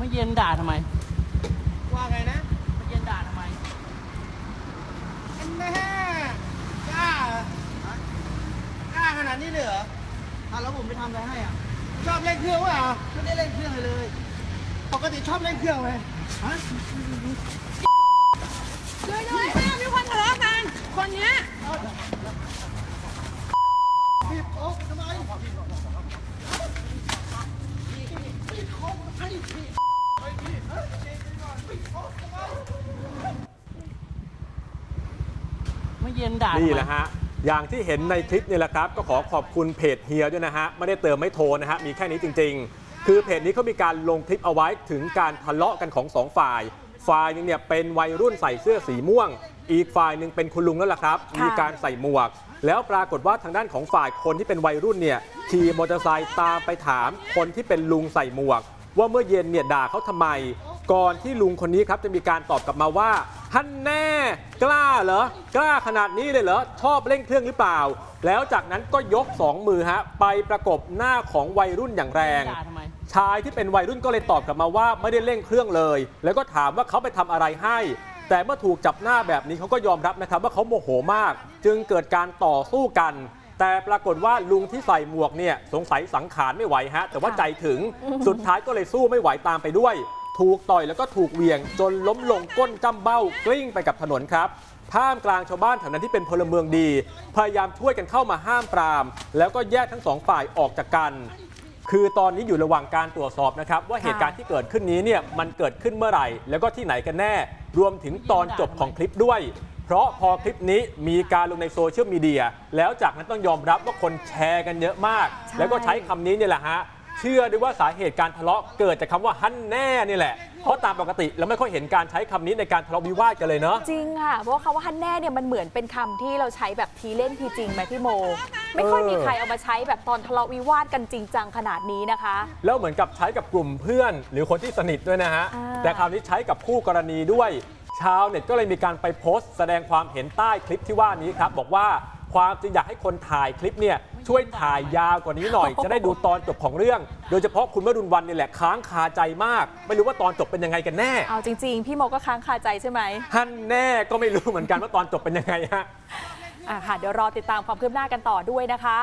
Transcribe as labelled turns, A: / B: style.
A: มื่อเย็นด่าทำไม
B: ว่าไงนะ
A: เมื่อเย็นด่าทำไม
B: อันแน่กล้าเหรอฮะกล้าขนาดนี้เลยเหรอ
A: อะแล้วผมไปทำอะไรให้อะ
B: ชอบเล่นเครื่องวะเหรอ
A: ไม่ได้เล่นเครื่องเลย
B: ปกติชอบเล่นเครื่องไหมฮะ
C: เลยเลยแม่มีคนทะเลาะกัน คนเนี้ย
B: บีบโอ๊กทำไม
A: เมื่อเย็นด่าทำไม
D: นี่แหละฮะอย่างที่เห็นในคลิปนี่แหละครับ ก็ขอขอบคุณเพจเฮียด้วยนะฮะ ไม่ได้เติมไม่โทรนะฮะ มีแค่นี้จริง ๆ คือเพจนี้เขามีการลงคลิปเอาไว้ถึงการทะเลาะกันของสองฝ่าย ฝ่ายหนึงเนี่ยเป็นวัยรุ่นใส่เสื้อสีม่วง อีกฝ่ายหนึ่งเป็นคุณลุงนั่นแหละครับ
C: ค่ะ
D: มีการใส่หมวก แล้วปรากฏว่าทางด้านของฝ่ายคนที่เป็นวัยรุ่นเนี่ยขี่มอเตอร์ไซค์ตามไปถามคนที่เป็นลุงใส่หมวก ว่าเมื่อเย็นเนี่ยด่าเขาทำไม ก่อนที่ลุงคนนี้ครับจะมีการตอบกลับมาว่าฮันแน่กล้าเหรอกล้าขนาดนี้เลยเหรอชอบเร่งเครื่องหรือเปล่า แล้วจากนั้นก็ยกสองมือฮะไปประกบหน้าของวัยรุ่นอย่างแรง
A: ด่าทำไม
D: ชายที่เป็นวัยรุ่นก็เลยตอบกลับมาว่าไม่ได้เร่งเครื่องเลย แล้วก็ถามว่าเขาไปทำอะไรให้ แต่เมื่อถูกจับหน้าแบบนี้เขาก็ยอมรับนะครับว่าเขาโมโหมาก จึงเกิดการต่อสู้กันแต่ปรากฏว่าลุงที่ใส่หมวกเนี่ยสงสัยสังขารไม่ไหวฮะ แต่ว่าใจถึงสุดท้ายก็เลยสู้ไม่ไหวตามไปด้วย ถูกต่อยแล้วก็ถูกเวียง จนล้มลงก้นจ้ำเบ้ากลิ้งไปกับถนนครับท่ามกลางชาวบ้านแถวนั้นที่เป็นพลเมืองดี พยายามช่วยกันเข้ามาห้ามปราม แล้วก็แยกทั้งสองฝ่ายออกจากกัน คือตอนนี้อยู่ระหว่างการตรวจสอบนะครับ ว่าเหตุการณ์ที่เกิดขึ้นนี้เนี่ยมันเกิดขึ้นเมื่อไหร่ แล้วก็ที่ไหนกันแน่ รวมถึงตอนจบของคลิปด้วย เพราะพอคลิปนี้มีการลงในโซเชียลมีเดียแล้วจากนั้นต้องยอมรับว่าคนแชร์กันเยอะมาก แล้วก็ใช้คำนี้เนี่ยแหละฮะ เชื่อด้วยว่าสาเหตุการทะเลาะเกิดจากคำว่าฮั่นแน่นี่แหละ เพราะตามปกติเราไม่ค่อยเห็นการใช้คำนี้ในการทะเลาะวิวาทกันเลยเนาะ
C: จริงค่ะ เพราะว่าคำว่าฮันแน่เนี่ยมันเหมือนเป็นคำที่เราใช้แบบทีเล่นทีจริงไหมพี่โม ไม่ค่อย
D: เออ
C: มีใครเอามาใช้แบบตอนทะเลาะวิวาทกันจริงจังขนาดนี้นะคะ
D: แล้วเหมือนกับใช้กับกลุ่มเพื่อน หรือคนที่สนิทด้วยนะฮะ
C: อ่า
D: แต่คราวนี้ใช้กับคู่กรณีด้วย ชาวเน็ตก็เลยมีการไปโพสต์ แสดงความเห็นใต้คลิปที่ว่านี้ครับ บอกว่าความจริงอยากให้คนถ่ายคลิปเนี่ย ช่วยถ่ายยาวกว่านี้หน่อย จะได้ดูตอนจบของเรื่อง โดยเฉพาะคุณวรุณวันนี่แหละค้างคาใจมาก ไม่รู้ว่าตอนจบเป็นยังไงกันแน่
C: เอาจริง ๆ พี่โมก็ค้างคาใจใช่ไหม
D: ฮั่นแน่ก็ไม่รู้เหมือนกันว่าตอนจบเป็นยังไงฮะ
C: อะค่ะเดี๋ยวรอติดตามความคืบหน้ากันต่อด้วยนะคะ